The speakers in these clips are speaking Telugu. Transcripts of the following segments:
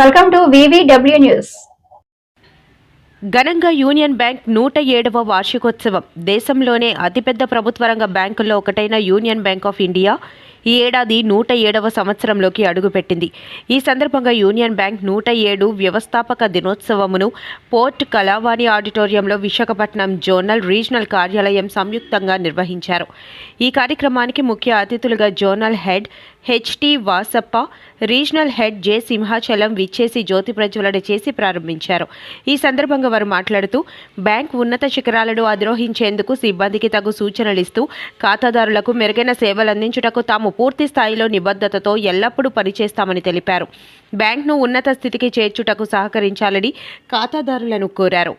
వెల్కమ్ టు వివిడబ్ల్యూ న్యూస్ ఘనంగా యూనియన్ బ్యాంక్ నూట ఏడవ వార్షికోత్సవం. దేశంలోనే అతిపెద్ద ప్రభుత్వ రంగ బ్యాంకుల్లో ఒకటైన యూనియన్ బ్యాంక్ ఆఫ్ ఇండియా ఈ ఏడాది నూట ఏడవ సంవత్సరంలోకి అడుగుపెట్టింది. ఈ సందర్భంగా యూనియన్ బ్యాంక్ నూట ఏడు వ్యవస్థాపక దినోత్సవమును పోర్ట్ కళావాణి ఆడిటోరియంలో విశాఖపట్నం జోనల్ రీజనల్ కార్యాలయం సంయుక్తంగా నిర్వహించారు. ఈ కార్యక్రమానికి ముఖ్య అతిథులుగా zonal head HT Vasappa regional head J Simhachalam విచ్చేసి జ్యోతి ప్రజ్వలన చేసి ప్రారంభించారు. ఈ సందర్భంగా వారు మాట్లాడుతూ బ్యాంక్ ఉన్నత శిఖరాలను అధిరోహించేందుకు సిబ్బందికి తగు సూచనలిస్తూ ఖాతాదారులకు మెరుగైన సేవలు అందించుటకు తాము పూర్తి స్థాయిలో నిబద్ధతతో ఎల్లప్పుడూ పనిచేస్తామని తెలిపారు. బ్యాంక్ను ఉన్నత స్థితికి చేర్చుటకు సహకరించాలని ఖాతాదారులను కోరారు.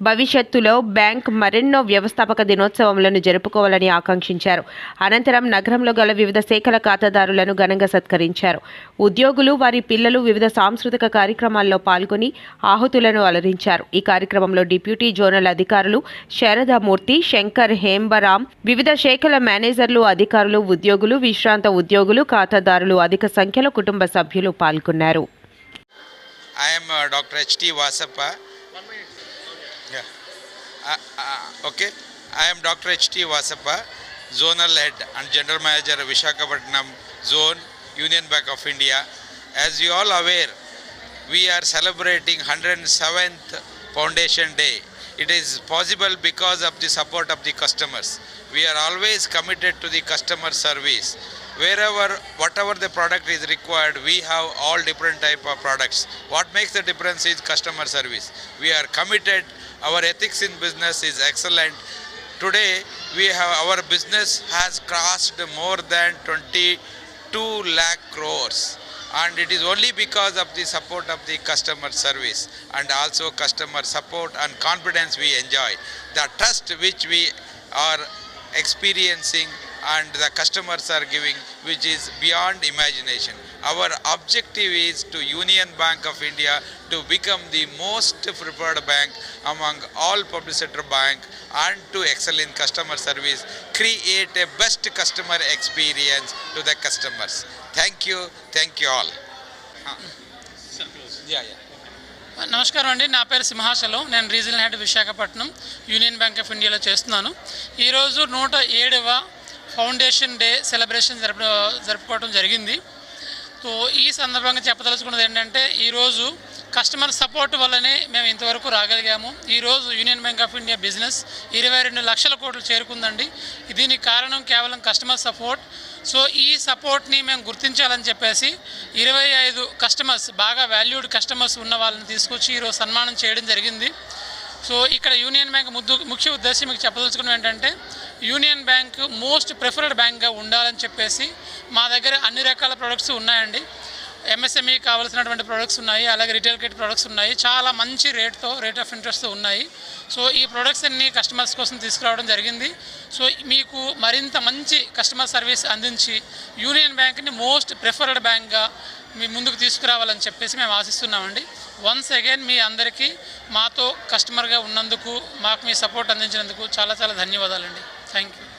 భవిష్యత్తులో బ్యాంక్ మరెన్నో వ్యవస్థాపక దినోత్సవములను జరుపుకోవాలని ఆకాంక్షించారు. అనంతరం నగరంలో గల వివిధ శాఖల ఖాతాదారులను ఘనంగా సత్కరించారు. ఉద్యోగులు వారి పిల్లలు వివిధ సాంస్కృతిక కార్యక్రమాల్లో పాల్గొని ఆహుతులను అలరించారు. ఈ కార్యక్రమంలో డిప్యూటీ జోనల్ అధికారులు శారదామూర్తి శంకర్ హేంబరామ్ వివిధ శాఖల మేనేజర్లు అధికారులు ఉద్యోగులు విశ్రాంత ఉద్యోగులు ఖాతాదారులు అధిక సంఖ్యలో కుటుంబ సభ్యులు పాల్గొన్నారు. I'm doctor HT Vasappa Yeah. Uh, uh, okay. I am Dr. H.T. Vasappa, Zonal Head and General Manager of Visakhapatnam Zone, Union Bank of India. As you all aware, we are celebrating 107th Foundation Day. It is possible because of the support of the customers. We are always committed to the customer service. Wherever, whatever the product is required, we have all different type of products. What makes the difference is customer service. We are committed. Our ethics in business is excellent. Today, we have our business has crossed more than 22 lakh crores and it is only because of the support of the customer service and also customer support and confidence we enjoy the trust which we are experiencing and the customers are giving which is beyond imagination our objective is to union bank of india to become the most preferred bank among all public sector bank and to excel in customer service create a best customer experience to the customers thank you thank you all yeah yeah నమస్కారం అండి నా పేరు సింహాచలం నేను regional head Visakhapatnam Union Bank of ఇండియాలో చేస్తున్నాను ఈరోజు నూట ఏడవ ఫౌండేషన్ డే సెలబ్రేషన్ జరుపు జరుపుకోవడం జరిగింది. సో ఈ సందర్భంగా చెప్పదలుచుకున్నది ఏంటంటే ఈరోజు కస్టమర్ సపోర్ట్ వల్లనే మేము ఇంతవరకు రాగలిగాము. ఈరోజు Union Bank of India business ఇరవై రెండు లక్షల కోట్లు చేరుకుందండి. దీనికి కారణం కేవలం కస్టమర్ సపోర్ట్. సో ఈ సపోర్ట్ని మేము గుర్తించాలని చెప్పేసి ఇరవై ఐదు కస్టమర్స్ బాగా వాల్యూడ్ కస్టమర్స్ ఉన్న వాళ్ళని తీసుకొచ్చి ఈరోజు సన్మానం చేయడం జరిగింది. సో ఇక్కడ యూనియన్ బ్యాంక్ ముద్దు ముఖ్య ఉద్దేశం మీకు చెప్పదలుచుకున్నది ఏంటంటే యూనియన్ బ్యాంక్ మోస్ట్ ప్రిఫర్డ్ బ్యాంక్గా ఉండాలని చెప్పేసి మా దగ్గర అన్ని రకాల ప్రొడక్ట్స్ ఉన్నాయండి. ఎంఎస్ఎంఈ కావాల్సినటువంటి ప్రొడక్ట్స్ ఉన్నాయి అలాగే రిటైల్ కిట్ ప్రొడక్ట్స్ ఉన్నాయి. చాలా మంచి రేట్తో రేట్ ఆఫ్ ఇంట్రెస్ట్తో ఉన్నాయి. సో ఈ ప్రొడక్ట్స్ అన్ని కస్టమర్స్ కోసం తీసుకురావడం జరిగింది. సో మీకు మరింత మంచి కస్టమర్ సర్వీస్ అందించి యూనియన్ బ్యాంక్ని మోస్ట్ ప్రిఫర్డ్ బ్యాంక్గా మీ ముందుకు తీసుకురావాలని చెప్పేసి మేము ఆశిస్తున్నామండి. వన్స్ అగైన్ మీ అందరికీ మాతో కస్టమర్గా ఉన్నందుకు మాకు మీ సపోర్ట్ అందించినందుకు చాలా చాలా ధన్యవాదాలండి. Thank you.